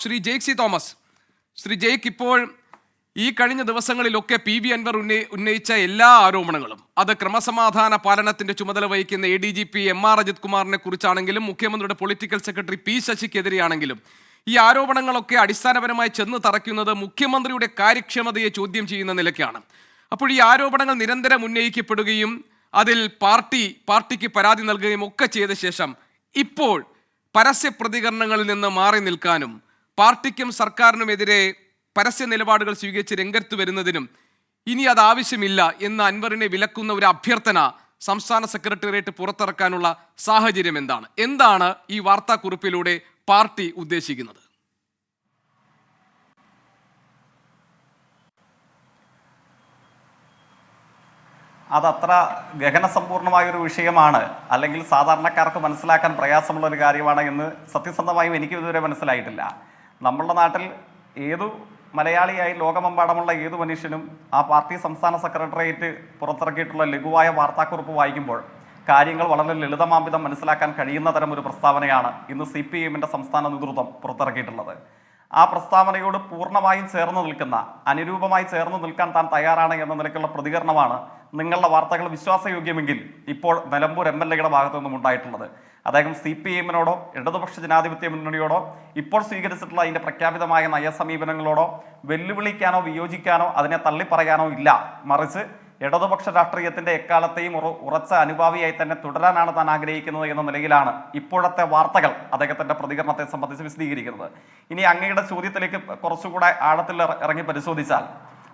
Shri Jaick C Thomas Shri Jaick ഇപ്പോൾ ഈ കഴിഞ്ഞ ദിവസങ്ങളിലൊക്കെ പി വി അൻവർ ഉന്നയി ഉന്നയിച്ച എല്ലാ ആരോപണങ്ങളും അത് ക്രമസമാധാന പാലനത്തിന്റെ ചുമതല വഹിക്കുന്ന A D G P M R Ajith കുമാറിനെ കുറിച്ചാണെങ്കിലും മുഖ്യമന്ത്രിയുടെ പൊളിറ്റിക്കൽ സെക്രട്ടറി പി ശശിക്കെതിരെയാണെങ്കിലും ഈ ആരോപണങ്ങളൊക്കെ അടിസ്ഥാനപരമായി ചെന്ന് തറയ്ക്കുന്നത് മുഖ്യമന്ത്രിയുടെ കാര്യക്ഷമതയെ ചോദ്യം ചെയ്യുന്ന നിലയ്ക്കാണ്. അപ്പോൾ ഈ ആരോപണങ്ങൾ നിരന്തരം ഉന്നയിക്കപ്പെടുകയും അതിൽ പാർട്ടി പാർട്ടിക്ക് പരാതി നൽകുകയും ഒക്കെ ചെയ്ത ശേഷം ഇപ്പോൾ പരസ്യ പ്രതികരണങ്ങളിൽ നിന്ന് മാറി നിൽക്കാനും പാർട്ടിക്കും സർക്കാരിനുമെതിരെ പരസ്യ നിലപാടുകൾ സ്വീകരിച്ച് രംഗത്ത് വരുന്നതിനും ഇനി അത് ആവശ്യമില്ല എന്ന് അൻവറിനെ വിലക്കുന്ന ഒരു അഭ്യർത്ഥന സംസ്ഥാന സെക്രട്ടേറിയറ്റ് പുറത്തിറക്കാനുള്ള സാഹചര്യം എന്താണ്? എന്താണ് ഈ വാർത്താക്കുറിപ്പിലൂടെ പാർട്ടി ഉദ്ദേശിക്കുന്നത്? അതത്ര ഗഹനസമ്പൂർണമായ ഒരു വിഷയമാണ്. അല്ലെങ്കിൽ സാധാരണക്കാർക്ക് മനസ്സിലാക്കാൻ പ്രയാസമുള്ള ഒരു കാര്യമാണ് എന്ന് സത്യസന്ധമായും എനിക്ക് ഇതുവരെ മനസ്സിലായിട്ടില്ല. നമ്മളുടെ നാട്ടിൽ ഏതു മലയാളിയായി ലോകമെമ്പാടുമുള്ള ഏതു മനുഷ്യനും ആ പാർട്ടി സംസ്ഥാന സെക്രട്ടേറിയറ്റ് പുറത്തിറക്കിയിട്ടുള്ള ലഘുവായ വാർത്താക്കുറിപ്പ് വായിക്കുമ്പോൾ കാര്യങ്ങൾ വളരെ ലളിതമാംവിധം മനസ്സിലാക്കാൻ കഴിയുന്ന തരം ഒരു പ്രസ്താവനയാണ് ഇന്ന് സി പി എമ്മിന്റെ സംസ്ഥാന നേതൃത്വം പുറത്തിറക്കിയിട്ടുള്ളത്. ആ പ്രസ്താവനയോട് പൂർണമായും ചേർന്ന് നിൽക്കുന്ന അനുരൂപമായി ചേർന്ന് നിൽക്കാൻ താൻ തയ്യാറാണ് എന്ന നിലയ്ക്കുള്ള പ്രതികരണമാണ് നിങ്ങളുടെ വാർത്തകൾ വിശ്വാസയോഗ്യമെങ്കിൽ ഇപ്പോൾ നിലമ്പൂർ എം എൽ എയുടെ ഭാഗത്തു നിന്നും ഉണ്ടായിട്ടുള്ളത്. അദ്ദേഹം സി പി എമ്മിനോടോ ഇടതുപക്ഷ ജനാധിപത്യ മുന്നണിയോടോ ഇപ്പോൾ സ്വീകരിച്ചിട്ടുള്ള അതിന്റെ പ്രഖ്യാപിതമായ നയസമീപനങ്ങളോടോ വെല്ലുവിളിക്കാനോ വിയോജിക്കാനോ അതിനെ തള്ളിപ്പറയാനോ ഇല്ല. മറിച്ച് ഇടതുപക്ഷ രാഷ്ട്രീയത്തിന്റെ എക്കാലത്തെയും ഉറ- ഉറച്ച അനുഭാവിയായി തന്നെ തുടരാനാണ് താൻ ആഗ്രഹിക്കുന്നത് എന്ന നിലയിലാണ് ഇപ്പോഴത്തെ വാർത്തകൾ അദ്ദേഹത്തിന്റെ പ്രതികരണത്തെ സംബന്ധിച്ച് വിശദീകരിക്കുന്നത്. ഇനി അങ്ങയുടെ ചോദ്യത്തിലേക്ക് കുറച്ചുകൂടെ ആഴത്തിൽ ഇറങ്ങി പരിശോധിച്ചാൽ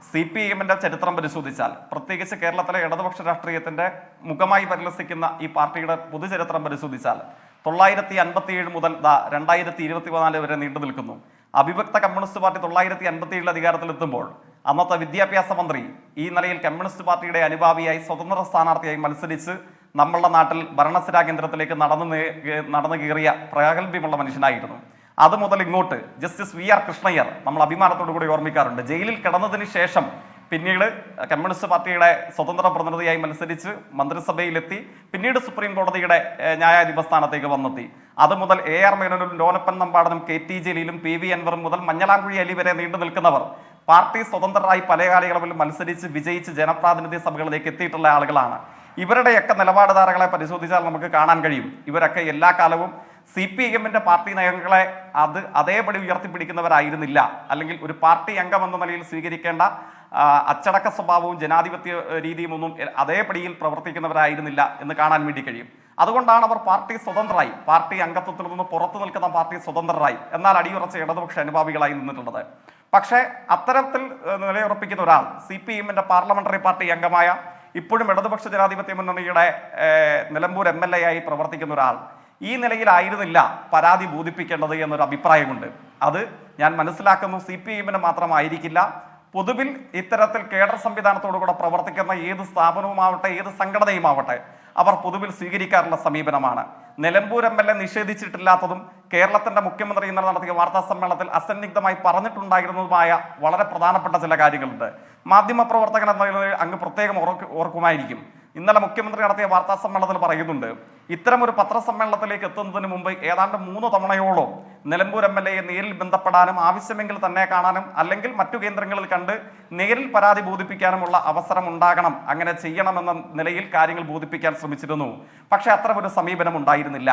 സി പി എമ്മിന്റെ ചരിത്രം പരിശോധിച്ചാൽ പ്രത്യേകിച്ച് കേരളത്തിലെ ഇടതുപക്ഷ രാഷ്ട്രീയത്തിന്റെ മുഖമായി പരിലസിക്കുന്ന ഈ പാർട്ടിയുടെ പൊതുചരിത്രം പരിശോധിച്ചാൽ തൊള്ളായിരത്തി അൻപത്തി ഏഴ് മുതൽ രണ്ടായിരത്തി ഇരുപത്തി പതിനാല് വരെ നീണ്ടു നിൽക്കുന്നു. അവിഭക്ത കമ്മ്യൂണിസ്റ്റ് പാർട്ടി തൊള്ളായിരത്തി അൻപത്തി ഏഴിൽ അധികാരത്തിലെത്തുമ്പോൾ അന്നത്തെ വിദ്യാഭ്യാസ മന്ത്രി ഈ നിലയിൽ കമ്മ്യൂണിസ്റ്റ് പാർട്ടിയുടെ അനുഭാവിയായി സ്വതന്ത്ര സ്ഥാനാർത്ഥിയായി മത്സരിച്ച് നമ്മളുടെ നാട്ടിൽ ഭരണസിരാ കേന്ദ്രത്തിലേക്ക് നടന്നു നടന്നു കയറിയ പ്രാഗൽഭ്യമുള്ള മനുഷ്യനായിരുന്നു. അത് മുതൽ ഇങ്ങോട്ട് ജസ്റ്റിസ് വി ആർ കൃഷ്ണയ്യർ നമ്മൾ അഭിമാനത്തോടു കൂടി ഓർമ്മിക്കാറുണ്ട്. ജയിലിൽ കിടന്നതിന് ശേഷം പിന്നീട് കമ്മ്യൂണിസ്റ്റ് പാർട്ടിയുടെ സ്വതന്ത്ര പ്രതിനിധിയായി മത്സരിച്ച് മന്ത്രിസഭയിലെത്തി പിന്നീട് സുപ്രീം കോടതിയുടെ ന്യായാധിപ സ്ഥാനത്തേക്ക് വന്നെത്തി. അത് മുതൽ എ ആർ മേനോനും ലോനപ്പൻ നമ്പാടനും കെ ടി ജലീലും പി വി അൻവറും മുതൽ മഞ്ഞളാംകുഴി അലി വരെ നീണ്ടു നിൽക്കുന്നവർ പാർട്ടി സ്വതന്ത്രരായി പല കാലയളവിൽ മത്സരിച്ച് വിജയിച്ച് ജനപ്രാതിനിധ്യ സഭകളിലേക്ക് എത്തിയിട്ടുള്ള ആളുകളാണ്. ഇവരുടെയൊക്കെ നിലപാടുധാരകളെ പരിശോധിച്ചാൽ നമുക്ക് കാണാൻ കഴിയും. ഇവരൊക്കെ എല്ലാ കാലവും സി പി എമ്മിന്റെ പാർട്ടി നയങ്ങളെ അത് അതേപടി ഉയർത്തിപ്പിടിക്കുന്നവരായിരുന്നില്ല. അല്ലെങ്കിൽ ഒരു പാർട്ടി അംഗം എന്ന നിലയിൽ സ്വീകരിക്കേണ്ട അച്ചടക്ക സ്വഭാവവും ജനാധിപത്യ രീതിയും ഒന്നും അതേപടിയിൽ പ്രവർത്തിക്കുന്നവരായിരുന്നില്ല എന്ന് കാണാൻ വേണ്ടി കഴിയും. അതുകൊണ്ടാണ് അവർ പാർട്ടി സ്വതന്ത്രരായി. പാർട്ടി അംഗത്വത്തിൽ നിന്ന് പുറത്തു നിൽക്കുന്ന പാർട്ടി സ്വതന്ത്രരായി. എന്നാൽ അടിയുറച്ച ഇടതുപക്ഷ അനുഭാവികളായി നിന്നിട്ടുള്ളത്. പക്ഷേ അത്തരത്തിൽ നിലയുറപ്പിക്കുന്ന ഒരാൾ സി പി എമ്മിന്റെ പാർലമെന്ററി പാർട്ടി അംഗമായ ഇപ്പോഴും ഇടതുപക്ഷ ജനാധിപത്യ മുന്നണിയുടെ നിലമ്പൂർ എം എൽ എ ആയി പ്രവർത്തിക്കുന്ന ഒരാൾ ഈ നിലയിലായിരുന്നില്ല പരാതി ബോധിപ്പിക്കേണ്ടത് എന്നൊരു അഭിപ്രായമുണ്ട്. അത് ഞാൻ മനസ്സിലാക്കുന്നു സി പി എമ്മിന് മാത്രമായിരിക്കില്ല. പൊതുവിൽ ഇത്തരത്തിൽ കേഡർ സംവിധാനത്തോടു കൂടെ പ്രവർത്തിക്കുന്ന ഏത് സ്ഥാപനവുമാവട്ടെ ഏത് സംഘടനയുമാവട്ടെ അവർ പൊതുവിൽ സ്വീകരിക്കാറുള്ള സമീപനമാണ്. നിലമ്പൂർ എം എൽ എ നിഷേധിച്ചിട്ടില്ലാത്തതും കേരളത്തിന്റെ മുഖ്യമന്ത്രി ഇന്നലെ നടത്തിയ വാർത്താ സമ്മേളനത്തിൽ അസന്നിഗ്ധമായി പറഞ്ഞിട്ടുണ്ടായിരുന്നതുമായ വളരെ പ്രധാനപ്പെട്ട ചില കാര്യങ്ങളുണ്ട്. മാധ്യമപ്രവർത്തകൻ എന്ന നിലയിൽ അങ്ങ് പ്രത്യേകം ഓർക്ക് ഓർക്കുമായിരിക്കും. ഇന്നലെ മുഖ്യമന്ത്രി നടത്തിയ വാർത്താ സമ്മേളനത്തിൽ പറയുന്നുണ്ട് ഇത്തരം ഒരു പത്രസമ്മേളനത്തിലേക്ക് എത്തുന്നതിന് മുമ്പ് ഏതാണ്ട് മൂന്ന് തവണയോളം നിലമ്പൂർ എം എൽ എയെ നേരിൽ ബന്ധപ്പെടാനും ആവശ്യമെങ്കിൽ തന്നെ കാണാനും അല്ലെങ്കിൽ മറ്റു കേന്ദ്രങ്ങളിൽ കണ്ട് നേരിൽ പരാതി ബോധിപ്പിക്കാനുമുള്ള അവസരം ഉണ്ടാകണം. അങ്ങനെ ചെയ്യണമെന്ന നിലയിൽ കാര്യങ്ങൾ ബോധിപ്പിക്കാൻ ശ്രമിച്ചിരുന്നു. പക്ഷേ അത്ര ഒരു സമീപനം ഉണ്ടായിരുന്നില്ല.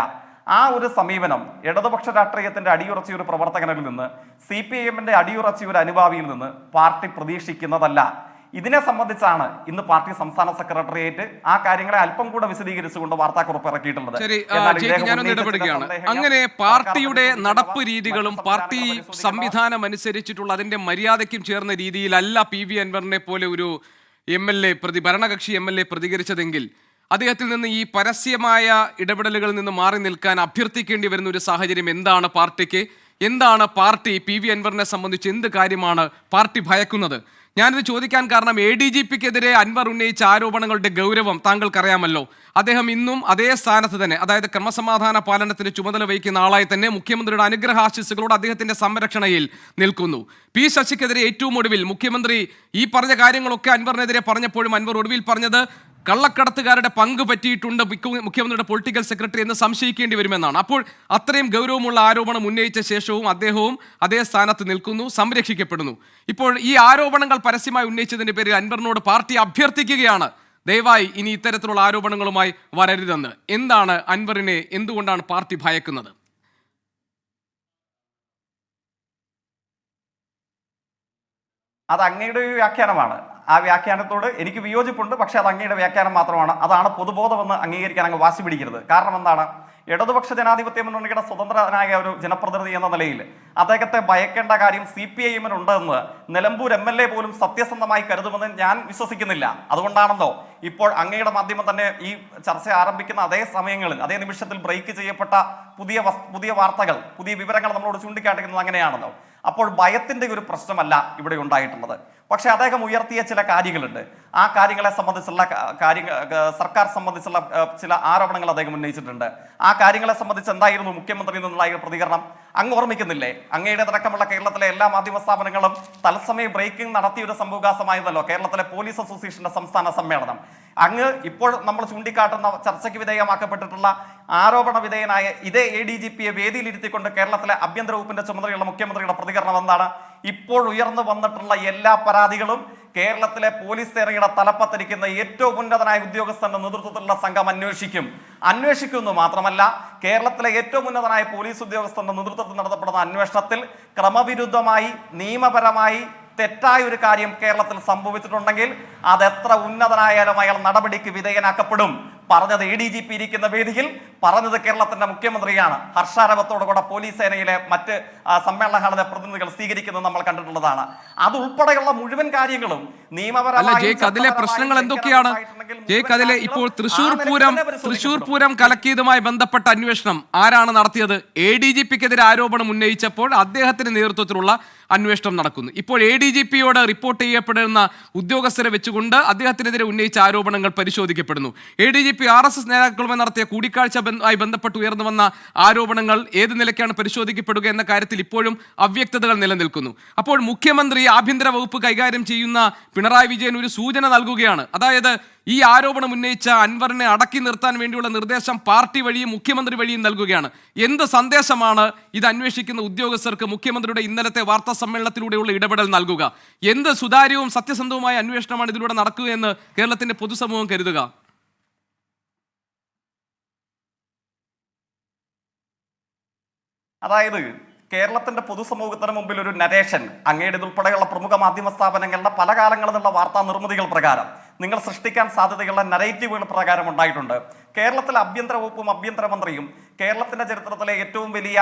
ആ ഒരു സമീപനം ഇടതുപക്ഷ രാഷ്ട്രീയത്തിന്റെ അടിയുറച്ച ഒരു പ്രവർത്തകനിൽ നിന്ന് സി പി ഐ എമ്മിന്റെ അടിയുറച്ച ഒരു അനുഭാവിയിൽ നിന്ന് പാർട്ടി പ്രതീക്ഷിക്കുന്നതല്ല. ഇതിനെ സംബന്ധിച്ചാണ് ഇന്ന് പാർട്ടി സംസ്ഥാന സെക്രട്ടേറിയറ്റ് ആ കാര്യങ്ങളെ അല്പം കൂടെ വിശദീകരിച്ചുകൊണ്ട് വാർത്താക്കുറിപ്പ് ഇറക്കിയിട്ടുള്ളത്. അങ്ങനെ പാർട്ടിയുടെ നടപ്പ് രീതികളും പാർട്ടി സംവിധാനം അനുസരിച്ചിട്ടുള്ള അതിന്റെ മര്യാദയ്ക്കും ചേർന്ന രീതിയിലല്ല പി വി അൻവറിനെ പോലെ ഒരു എം എൽ എ പ്രതി ഭരണകക്ഷി എം എൽ എ പ്രതികരിച്ചതെങ്കിൽ അദ്ദേഹത്തിൽ നിന്ന് ഈ പരസ്യമായ ഇടപെടലുകളിൽ നിന്ന് മാറി നിൽക്കാൻ അഭ്യർത്ഥിക്കേണ്ടി വരുന്ന ഒരു സാഹചര്യം എന്താണ് പാർട്ടിക്ക്? എന്താണ് പാർട്ടി പി വി അൻവറിനെ സംബന്ധിച്ച് എന്ത് കാര്യമാണ് പാർട്ടി ഭയക്കുന്നത്? ഞാനിത് ചോദിക്കാൻ കാരണം എ ഡി ജി പിക്കെതിരെ അൻവർ ഉന്നയിച്ച ആരോപണങ്ങളുടെ ഗൗരവം താങ്കൾക്കറിയാമല്ലോ. അദ്ദേഹം ഇന്നും അതേ സ്ഥാനത്ത് തന്നെ അതായത് ക്രമസമാധാന പാലനത്തിന് ചുമതല വഹിക്കുന്ന ആളായി തന്നെ മുഖ്യമന്ത്രിയുടെ അനുഗ്രഹാശിസുകളോട് അദ്ദേഹത്തിന്റെ സംരക്ഷണയിൽ നിൽക്കുന്നു. പി ശശിക്കെതിരെ ഏറ്റവും ഒടുവിൽ മുഖ്യമന്ത്രി ഈ പറഞ്ഞ കാര്യങ്ങളൊക്കെ അൻവറിനെതിരെ പറഞ്ഞപ്പോഴും അൻവർ ഒടുവിൽ പറഞ്ഞത് കള്ളക്കടത്തുകാരുടെ പങ്ക് പറ്റിയിട്ടുണ്ട് മുഖ്യമന്ത്രിയുടെ പൊളിറ്റിക്കൽ സെക്രട്ടറി എന്ന് സംശയിക്കേണ്ടി വരുമെന്നാണ്. അപ്പോൾ അത്രയും ഗൗരവമുള്ള ആരോപണം ഉന്നയിച്ച ശേഷവും അദ്ദേഹവും അതേ സ്ഥാനത്ത് നിൽക്കുന്നു സംരക്ഷിക്കപ്പെടുന്നു. ഇപ്പോൾ ഈ ആരോപണങ്ങൾ പരസ്യമായി ഉന്നയിച്ചതിന്റെ പേരിൽ അൻവറിനോട് പാർട്ടി അഭ്യർത്ഥിക്കുകയാണ്. ദയവായി ഇനി ഇത്തരത്തിലുള്ള ആരോപണങ്ങളുമായി വരരുതെന്ന്. എന്താണ് അൻവറിനെ എന്തുകൊണ്ടാണ് പാർട്ടി ഭയക്കുന്നത്? അത് അങ്ങയുടെ ഒരു വ്യാഖ്യാനമാണ്. ആ വ്യാഖ്യാനത്തോട് എനിക്ക് വിയോജിപ്പുണ്ട്. പക്ഷേ അത് അങ്ങയുടെ വ്യാഖ്യാനം മാത്രമാണ്. അതാണ് പൊതുബോധമെന്ന് അംഗീകരിക്കാൻ അങ്ങ് വാശി പിടിക്കരുത്. കാരണം എന്താണ്? ഇടതുപക്ഷ ജനാധിപത്യ മുന്നണിയുടെ സ്വതന്ത്രനായ ഒരു ജനപ്രതിനിധി എന്ന നിലയിൽ അദ്ദേഹത്തെ ഭയക്കേണ്ട കാര്യം സി പി ഐ എമ്മിനുണ്ടെന്ന് നിലമ്പൂർ എം എൽ എ പോലും സത്യസന്ധമായി കരുതുമെന്ന് ഞാൻ വിശ്വസിക്കുന്നില്ല. അതുകൊണ്ടാണല്ലോ ഇപ്പോൾ അങ്ങയുടെ മാധ്യമം തന്നെ ഈ ചർച്ച ആരംഭിക്കുന്ന അതേ സമയങ്ങളിൽ അതേ നിമിഷത്തിൽ ബ്രേക്ക് ചെയ്യപ്പെട്ട പുതിയ പുതിയ വാർത്തകൾ പുതിയ വിവരങ്ങൾ നമ്മളോട് ചൂണ്ടിക്കാട്ടിക്കുന്നത് അങ്ങനെയാണല്ലോ. അപ്പോൾ ഭയത്തിന്റെ ഒരു പ്രശ്നമല്ല ഇവിടെ ഉണ്ടായിട്ടുള്ളത്. പക്ഷേ അദ്ദേഹം ഉയർത്തിയ ചില കാര്യങ്ങളുണ്ട്. ആ കാര്യങ്ങളെ സംബന്ധിച്ചുള്ള കാര്യങ്ങൾ സർക്കാർ സംബന്ധിച്ചുള്ള ചില ആരോപണങ്ങൾ അദ്ദേഹം ഉന്നയിച്ചിട്ടുണ്ട്. ആ കാര്യങ്ങളെ സംബന്ധിച്ച് എന്തായിരുന്നു മുഖ്യമന്ത്രി നിന്നുള്ള പ്രതികരണം? അങ്ങ് ഓർമ്മിക്കുന്നില്ലേ? അങ്ങയുടെ അടക്കമുള്ള കേരളത്തിലെ എല്ലാ മാധ്യമ സ്ഥാപനങ്ങളും തത്സമയ ബ്രേക്കിംഗ് നടത്തിയ ഒരു സംഭവകാസമായിരുന്നല്ലോ കേരളത്തിലെ പോലീസ് അസോസിയേഷന്റെ സംസ്ഥാന സമ്മേളനം. അങ്ങ് ഇപ്പോൾ നമ്മൾ ചൂണ്ടിക്കാട്ടുന്ന ചർച്ചയ്ക്ക് വിധേയമാക്കപ്പെട്ടിട്ടുള്ള ആരോപണ വിധേയനായ ഇതേ എ ഡി ജി പിയെ വേദിയിലിരുത്തിക്കൊണ്ട് കേരളത്തിലെ ആഭ്യന്തര വകുപ്പിന്റെ ചുമതലയുള്ള മുഖ്യമന്ത്രിയുടെ പ്രതികരണം എന്താണ്? ഇപ്പോൾ ഉയർന്നു വന്നിട്ടുള്ള എല്ലാ പരാതികളും കേരളത്തിലെ പോലീസ് സേനയുടെ തലപ്പത്തിരിക്കുന്ന ഏറ്റവും ഉന്നതനായ ഉദ്യോഗസ്ഥന്റെ നേതൃത്വത്തിലുള്ള സംഘം അന്വേഷിക്കും. അന്വേഷിക്കുന്നു മാത്രമല്ല കേരളത്തിലെ ഏറ്റവും ഉന്നതനായ പോലീസ് ഉദ്യോഗസ്ഥന്റെ നേതൃത്വത്തിൽ നടത്തപ്പെടുന്ന അന്വേഷണത്തിൽ ക്രമവിരുദ്ധമായി നിയമപരമായി തെറ്റായ ഒരു കാര്യം കേരളത്തിൽ സംഭവിച്ചിട്ടുണ്ടെങ്കിൽ അത് എത്ര ഉന്നതനായാലും അയാൾ നടപടിക്ക് വിധേയനാക്കപ്പെടും. പറഞ്ഞത് എ ഡി ജി പി ഇരിക്കുന്ന വേദിയിൽ പറഞ്ഞത് കേരളത്തിന്റെ മുഖ്യമന്ത്രിയാണ്. ഹർഷാരവത്തോടുകൂടെ പോലീസ് സേനയിലെ മറ്റ് സമ്മേളന ഹാളിലെ പ്രതിനിധികൾ സ്വീകരിക്കുന്നത് നമ്മൾ കണ്ടിട്ടുള്ളതാണ്. അതുൾപ്പെടെയുള്ള മുഴുവൻ കാര്യങ്ങളും നിയമപരമായി അതിലെ പ്രശ്നങ്ങൾ എന്തൊക്കെയാണ്? ജേക്ക് അതിലെ ഇപ്പോൾ തൃശൂർ പൂരം തൃശൂർ പൂരം കലക്കിയതുമായി ബന്ധപ്പെട്ട അന്വേഷണം ആരാണ് നടത്തിയത്? എ ഡി ജി പിക്കെതിരെ ആരോപണം ഉന്നയിച്ചപ്പോൾ അദ്ദേഹത്തിന്റെ നേതൃത്വത്തിലുള്ള അന്വേഷണം നടക്കുന്നു. ഇപ്പോൾ എ ഡി ജി പിയോട് റിപ്പോർട്ട് ചെയ്യപ്പെടുന്ന ഉദ്യോഗസ്ഥരെ വെച്ചുകൊണ്ട് അദ്ദേഹത്തിനെതിരെ ഉന്നയിച്ച ആരോപണങ്ങൾ പരിശോധിക്കപ്പെടുന്നു. A D G P R S S നേതാക്കളുമായി നടത്തിയ കൂടിക്കാഴ്ച ആയി ബന്ധപ്പെട്ട് ഉയർന്നു വന്ന ആരോപണങ്ങൾ ഏത് നിലയ്ക്കാണ് പരിശോധിക്കപ്പെടുക എന്ന കാര്യത്തിൽ ഇപ്പോഴും അവ്യക്തതകൾ നിലനിൽക്കുന്നു. അപ്പോൾ മുഖ്യമന്ത്രി ആഭ്യന്തര വകുപ്പ് കൈകാര്യം ചെയ്യുന്ന പിണറായി വിജയൻ ഒരു സൂചന നൽകുകയാണ്. അതായത് ഈ ആരോപണം ഉന്നയിച്ച അൻവറിനെ അടക്കി നിർത്താൻ വേണ്ടിയുള്ള നിർദ്ദേശം പാർട്ടി വഴിയും മുഖ്യമന്ത്രി വഴിയും നൽകുകയാണ്. എന്ത് സന്ദേശമാണ് ഇത് അന്വേഷിക്കുന്ന ഉദ്യോഗസ്ഥർക്ക് മുഖ്യമന്ത്രിയുടെ ഇന്നലത്തെ വാർത്താ സമ്മേളനത്തിലൂടെയുള്ള ഇടപെടൽ നൽകുക? എന്ത് സുതാര്യവും സത്യസന്ധവുമായ അന്വേഷണമാണ് ഇതിലൂടെ നടക്കുക എന്ന് കേരളത്തിന്റെ പൊതുസമൂഹം കരുതുക? അതായത് കേരളത്തിന്റെ പൊതുസമൂഹത്തിന് മുമ്പിൽ ഒരു നരേഷൻ അങ്ങയുടെ ഉൾപ്പെടെയുള്ള പ്രമുഖ മാധ്യമ സ്ഥാപനങ്ങളുടെ പല കാലങ്ങളിലുള്ള വാർത്താ നിർമ്മിതികൾ പ്രകാരം നിങ്ങൾ സൃഷ്ടിക്കാൻ സാധ്യതയുള്ള നരേറ്റീവുകൾ പ്രകാരം ഉണ്ടായിട്ടുണ്ട്. കേരളത്തിലെ ആഭ്യന്തര വകുപ്പും ആഭ്യന്തരമന്ത്രിയും കേരളത്തിന്റെ ചരിത്രത്തിലെ ഏറ്റവും വലിയ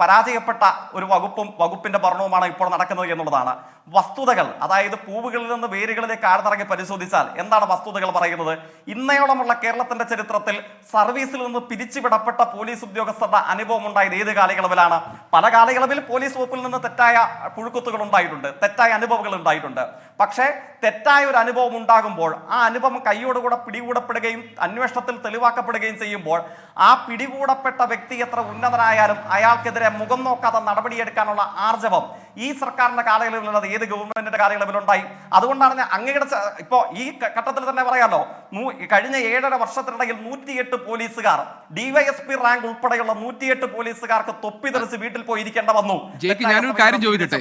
പരാജയപ്പെട്ട ഒരു വകുപ്പും വകുപ്പിന്റെ ഭരണവുമാണ് ഇപ്പോൾ നടക്കുന്നത് എന്നുള്ളതാണ്. വസ്തുതകൾ അതായത് പൂവുകളിൽ നിന്ന് വേരുകളിലേക്ക് ആഴ്ന്നിറങ്ങി പരിശോധിച്ചാൽ എന്താണ് വസ്തുതകൾ പറയുന്നത്? ഇന്നയോളമുള്ള കേരളത്തിന്റെ ചരിത്രത്തിൽ സർവീസിൽ നിന്ന് പിരിച്ചുവിടപ്പെട്ട പോലീസ് ഉദ്യോഗസ്ഥരുടെ അനുഭവം ഉണ്ടായത് ഏത് കാലയളവിലാണ്? പല കാലയളവിൽ പോലീസ് വകുപ്പിൽ നിന്ന് തെറ്റായ പുഴുക്കുത്തുകൾ ഉണ്ടായിട്ടുണ്ട് തെറ്റായ അനുഭവങ്ങൾ ഉണ്ടായിട്ടുണ്ട്. പക്ഷേ തെറ്റായ ഒരു അനുഭവം ഉണ്ടാകുമ്പോൾ ആ അനുഭവം കൈയോടുകൂടെ പിടികൂടപ്പെടുകയും അന്വേഷണത്തിൽ തെളിവാക്കപ്പെടുകയും ചെയ്യുമ്പോൾ ആ പിടികൂടപ്പെട്ട വ്യക്തി എത്ര ഉന്നതനായാലും അയാൾക്കെതിരെ മുഖം നോക്കാതെ നടപടിയെടുക്കാനുള്ള ആർജവം ഈ സർക്കാരിന്റെ കാലയളവിലുള്ളത് ഏത് ഗവൺമെന്റിന്റെ കാലയളവിലുണ്ടായി? അതുകൊണ്ടാണ് അങ്ങയുടെ ഇപ്പോ ഈ ഘട്ടത്തിൽ തന്നെ പറയാമല്ലോ കഴിഞ്ഞ ഏഴര വർഷത്തിനിടയിൽ നൂറ്റിയെട്ട് പോലീസുകാർ ഡിവൈഎസ്പി റാങ്ക് ഉൾപ്പെടെയുള്ള നൂറ്റിയെട്ട് പോലീസുകാർക്ക് തൊപ്പി തെറിച്ച് വീട്ടിൽ പോയി ഇരിക്കേണ്ട വന്നു ഞാനൊരു കാര്യം ചോദിക്കട്ടെ.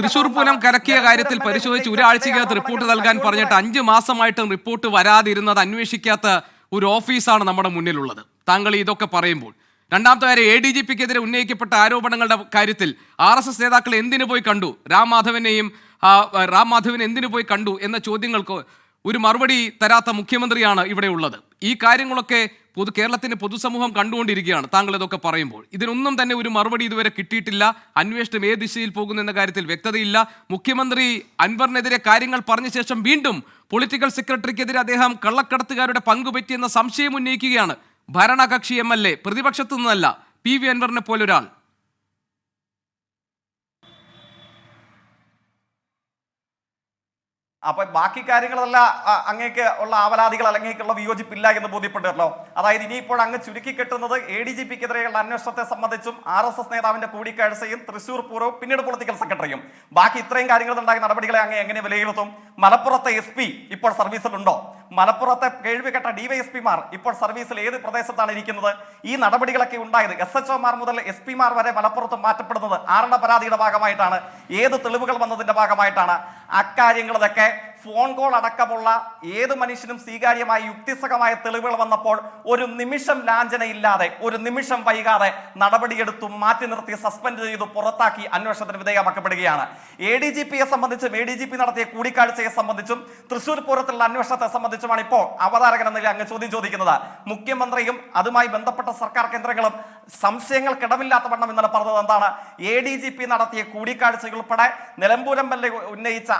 തൃശൂർ പൂരം കലക്കിയ കാര്യത്തിൽ പരിശോധിച്ച് ഒരാഴ്ചയ്ക്കകത്ത് ഒരാഴ്ചക്കകത്ത് റിപ്പോർട്ട് നൽകാൻ പറഞ്ഞിട്ട് അഞ്ച് മാസമായിട്ടും റിപ്പോർട്ട് വരാതിരുന്നത് അന്വേഷിക്കാത്ത ഒരു ഓഫീസാണ് നമ്മുടെ മുന്നിലുള്ളത്. താങ്കൾ ഇതൊക്കെ പറയുമ്പോൾ രണ്ടാമത്തെ കാര്യം എ ഡി ജി പിക്കെതിരെ ഉന്നയിക്കപ്പെട്ട ആരോപണങ്ങളുടെ കാര്യത്തിൽ ആർ എസ് എസ് നേതാക്കൾ എന്തിനു പോയി കണ്ടു? രാം മാധവനെയും രാം മാധവനെ എന്തിനു പോയി കണ്ടു എന്ന ചോദ്യങ്ങൾക്ക് ഒരു മറുപടി തരാത്ത മുഖ്യമന്ത്രിയാണ് ഇവിടെ ഉള്ളത്. ഈ കാര്യങ്ങളൊക്കെ പൊതു കേരളത്തിന്റെ പൊതുസമൂഹം കണ്ടുകൊണ്ടിരിക്കുകയാണ് താങ്കൾ ഇതൊക്കെ പറയുമ്പോൾ. ഇതിനൊന്നും തന്നെ ഒരു മറുപടി ഇതുവരെ കിട്ടിയിട്ടില്ല. അന്വേഷണം ഏത് ദിശയിൽ പോകുന്നു എന്ന കാര്യത്തിൽ വ്യക്തതയില്ല. മുഖ്യമന്ത്രി അൻവറിനെതിരെ കാര്യങ്ങൾ പറഞ്ഞ ശേഷം വീണ്ടും പൊളിറ്റിക്കൽ സെക്രട്ടറിക്കെതിരെ അദ്ദേഹം കള്ളക്കടത്തുകാരുടെ പങ്കുപറ്റിയെന്ന സംശയം ഉന്നയിക്കുകയാണ്. ഭരണകക്ഷി എം എൽ എ പ്രതിപക്ഷത്തു നിന്നല്ല പി വി അൻവറിനെ പോലൊരാൾ. അപ്പൊ ബാക്കി കാര്യങ്ങളല്ല അങ്ങേക്ക് ഉള്ള ആവലാതികൾ അങ്ങേക്കുള്ള വിയോജിപ്പില്ല എന്ന് ബോധ്യപ്പെട്ടല്ലോ അതായത് ഇനിയിപ്പോൾ അങ്ങ് ചുരുക്കി കെട്ടുന്നത് എ ഡി ജി പിക്കെതിരെയുള്ള അന്വേഷണത്തെ സംബന്ധിച്ചും ആർ എസ് എസ് നേതാവിന്റെ കൂടിക്കാഴ്ചയും തൃശൂർ പൂർവം പിന്നീട് പൊളിറ്റിക്കൽ സെക്രട്ടറിയും. ബാക്കി ഇത്രയും കാര്യങ്ങൾ ഉണ്ടായ നടപടികളെ അങ്ങ് എങ്ങനെ വിലയിരുത്തും? മലപ്പുറത്തെ എസ് പി ഇപ്പോൾ സർവീസിലുണ്ടോ? മലപ്പുറത്തെ കേൾവികെട്ട ഡിവൈഎസ്പിമാർ ഇപ്പോൾ സർവീസിൽ ഏത് പ്രദേശത്താണ് ഇരിക്കുന്നത്? ഈ നടപടികളൊക്കെ ഉണ്ടായത് എസ് എച്ച് ഒമാർ മുതൽ എസ് പിമാർ വരെ മലപ്പുറത്ത് മാറ്റപ്പെടുന്നത് ആരുടെ പരാതിയുടെ ഭാഗമായിട്ടാണ്. ഏത് തെളിവുകൾ വന്നതിന്റെ ഭാഗമായിട്ടാണ്. അക്കാര്യങ്ങളതൊക്കെ ഫോൺ കോൾ അടക്കമുള്ള ഏത് മനുഷ്യനും സ്വീകാര്യമായ യുക്തിസഹമായ തെളിവുകൾ വന്നപ്പോൾ ഒരു നിമിഷം ലാഞ്ചനയില്ലാതെ ഒരു നിമിഷം വൈകാതെ നടപടിയെടുത്തു മാറ്റി നിർത്തി സസ്പെൻഡ് ചെയ്തു പുറത്താക്കി അന്വേഷണത്തിന് വിധേയമാക്കപ്പെടുകയാണ്. എ ഡി ജി പിയെ സംബന്ധിച്ചും എ ഡി ജി പി നടത്തിയ കൂടിക്കാഴ്ചയെ സംബന്ധിച്ചും തൃശൂർ പൂരത്തിലുള്ള അന്വേഷണത്തെ സംബന്ധിച്ചുമാണ് ഇപ്പോൾ അവതാരകൻ എന്ന അങ്ങ് ചോദ്യം ചോദിക്കുന്നത്. മുഖ്യമന്ത്രിയും അതുമായി ബന്ധപ്പെട്ട സർക്കാർ കേന്ദ്രങ്ങളും സംശയങ്ങൾക്കിടമില്ലാത്ത വണ്ണം ഇന്നലെ പറഞ്ഞത് എന്താണ്? എ ഡി ജി പി നടത്തിയ കൂടിക്കാഴ്ചകൾ ഉൾപ്പെടെ നിലമ്പൂരം ഉന്നയിച്ച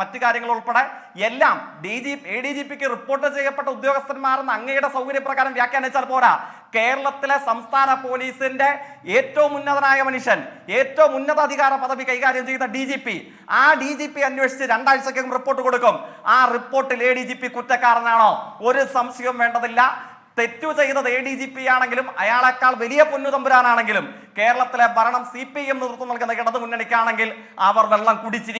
മറ്റു കാര്യങ്ങൾ ഉൾപ്പെടെ എല്ലാം D G A D G pick report ചെയ്യപ്പെട്ട ഉദ്യോഗസ്ഥന്മാരെന്ന് അങ്ങയുടെ സൗകര്യപ്രകാരം വ്യാഖ്യാനിച്ചാൽ പോരാ. കേരളത്തിലെ സംസ്ഥാന പോലീസിന്റെ ഏറ്റവും ഉന്നതനായ മനുഷ്യൻ ഏറ്റവും ഉന്നത അധികാര പദവി കൈകാര്യം ചെയ്ത ഡി ജി പി ആ ഡി ജി പി അന്വേഷിച്ച് രണ്ടാഴ്ചക്കകം റിപ്പോർട്ട് കൊടുക്കും. ആ റിപ്പോർട്ടിൽ എ ഡി ജി പി കുറ്റക്കാരനാണോ? ഒരു സംശയവും വേണ്ടതില്ല. തെറ്റു ചെയ്തത് എ ഡി ജി പി ആണെങ്കിലും അയാളെക്കാൾ വലിയ പൊന്നുതമ്പുരാനാണെങ്കിലും കേരളത്തിലെ ഭരണം സി പി എം നേതൃത്വം നൽകുന്ന ഇടതു മുന്നണിക്കാണെങ്കിൽ അവർ വെള്ളം കുടിച്ചിരിക്കും.